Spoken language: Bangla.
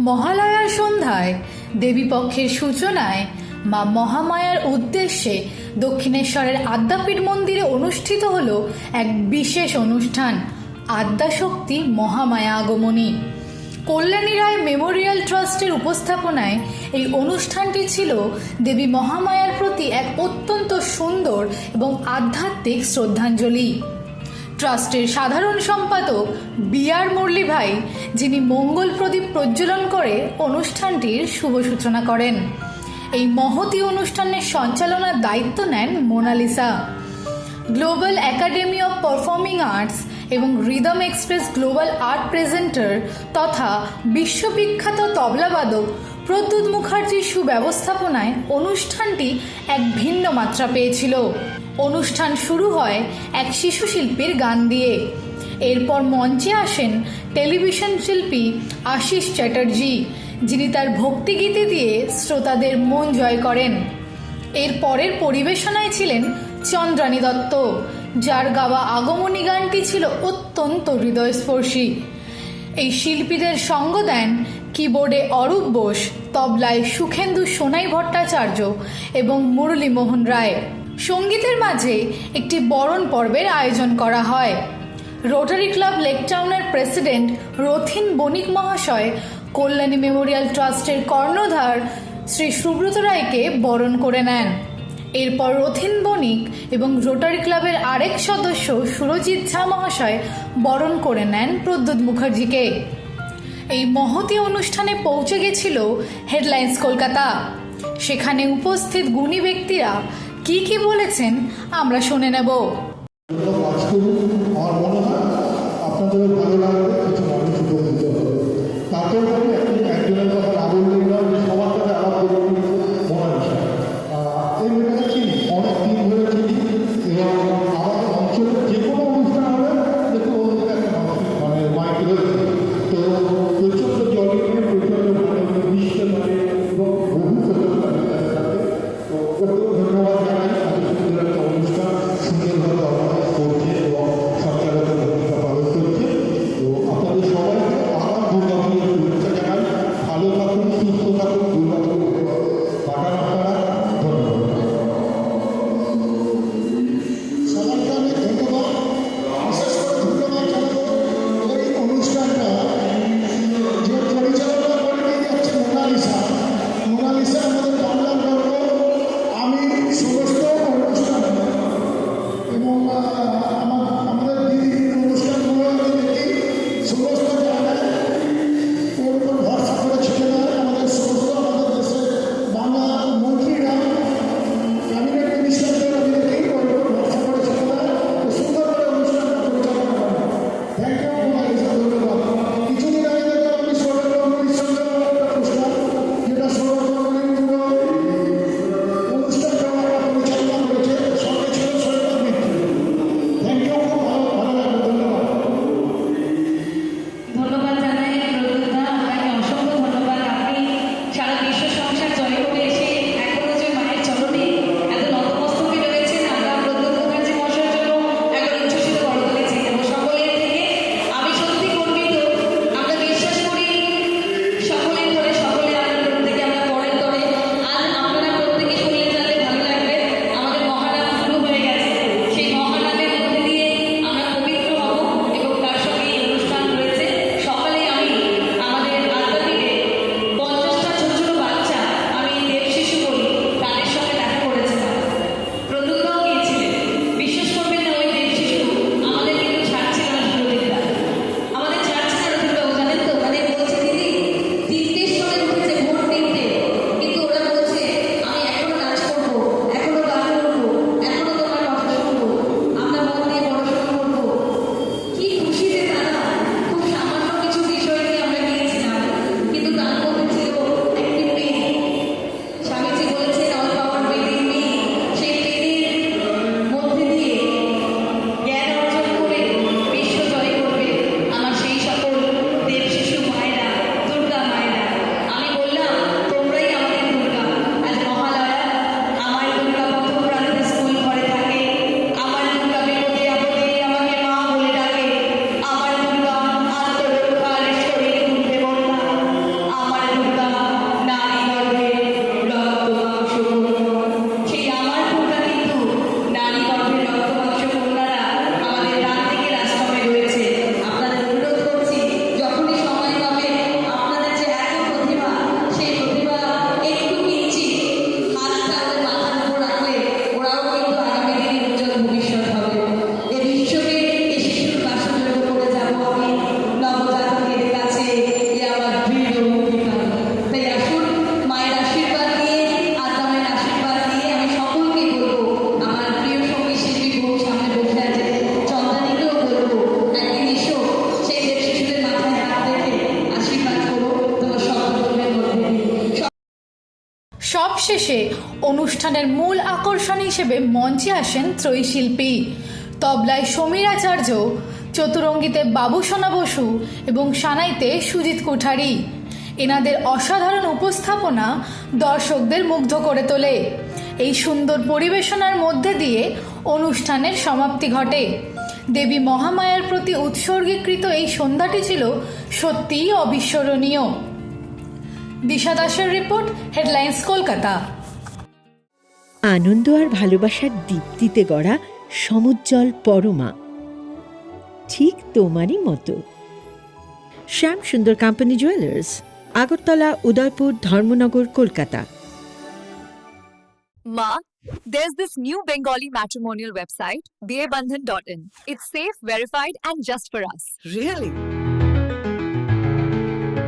মহালয়ার সন্ধ্যায়, দেবীপক্ষের সূচনায় মা মহামায়ার উদ্দেশ্যে দক্ষিণেশ্বরের আদ্যাপীঠ মন্দিরে অনুষ্ঠিত হল এক বিশেষ অনুষ্ঠান, আদ্যাশক্তি মহামায়া আগমনী। কল্যাণী রায় মেমোরিয়াল ট্রাস্টের উপস্থাপনায় এই অনুষ্ঠানটি ছিল দেবী মহামায়ার প্রতি এক অত্যন্ত সুন্দর এবং আধ্যাত্মিক শ্রদ্ধাঞ্জলি। ট্রাস্টের সাধারণ সম্পাদক বি আর মুরলি ভাই যিনি মঙ্গল প্রদীপ প্রজ্বলন করে অনুষ্ঠানটির শুভ সূচনা করেন। এই মহতি অনুষ্ঠানের সঞ্চালনার দায়িত্ব নেন Monalisa. Global academy of performing arts এবং rhythm express global art presenter তথা বিশ্ববিখ্যাত তবলাবাদক প্রদ্যুৎ মুখার্জির সুব্যবস্থাপনায় অনুষ্ঠানটি এক ভিন্ন মাত্রা পেয়েছিল। অনুষ্ঠান শুরু হয় এক শিশু শিল্পীর গান দিয়ে। এরপর মঞ্চে আসেন টেলিভিশন শিল্পী আশিস চ্যাটার্জি, যিনি তার ভক্তিগীতি দিয়ে শ্রোতাদের মন জয় করেন। এর পরের পরিবেশনায় ছিলেন চন্দ্রানী দত্ত, যার গাওয়া আগমনী গানটি ছিল অত্যন্ত হৃদয়স্পর্শী। এই শিল্পীদের সঙ্গ দেন কিবোর্ডে অরূপ বোস, তবলায় সুখেন্দু সোনাই ভট্টাচার্য এবং মুরলীমোহন রায়। সঙ্গীতের মাঝে একটি বরণ পর্বের আয়োজন করা হয়। রোটারি ক্লাব লেকটাউনের প্রেসিডেন্ট রথিন বণিক মহাশয়, কল্যাণী মেমোরিয়াল ট্রাস্টের কর্ণধার শ্রী সুব্রত রায়কে বরণ করে নেন। এরপর রথিন বণিক এবং রোটারি ক্লাবের আরেক সদস্য সুরজিৎ ঝা মহাশয় বরণ করে নেন প্রদ্যুৎ মুখার্জিকে। এই মহতি অনুষ্ঠানে পৌঁছে গেছিল হেডলাইন্স কলকাতা। সেখানে উপস্থিত গুণী ব্যক্তিরা, কি কি বলেছেন আমরা শুনে নেব। আপনাদেরও ভালো লাগবে কিছু মানুষ উপকৃত হবে তাতেও একজনের কথা না বললেই সবশেষে অনুষ্ঠানের মূল আকর্ষণ হিসেবে মঞ্চে আসেন ত্রয়ীশিল্পী। তবলায় সমীর আচার্য চতুরঙ্গিতে বাবু সোনা বসু এবং সানাইতে সুজিত কুঠারি। এনাদের অসাধারণ উপস্থাপনা দর্শকদের মুগ্ধ করে তোলে। এই সুন্দর পরিবেশনার মধ্যে দিয়ে অনুষ্ঠানের সমাপ্তি ঘটে। দেবী মহামায়ার প্রতি উৎসর্গীকৃত এই সন্ধ্যাটি ছিল সত্যিই অবিস্মরণীয়। দিশা দাসের রিপোর্ট হেডলাইন্স কলকাতা আনন্দ আর ভালোবাসার দীপ্তিতে গড়া সমুজ্জ্বল পরমা ঠিক তোমারই মতো শ্যাম সুন্দর কোম্পানি জুয়েলার্স আগরতলা উদয়পুর ধর্মনগর কলকাতা মা there's this new Bengali matrimonial website, dearbandhan.in. It's safe, verified, and just for us. Really?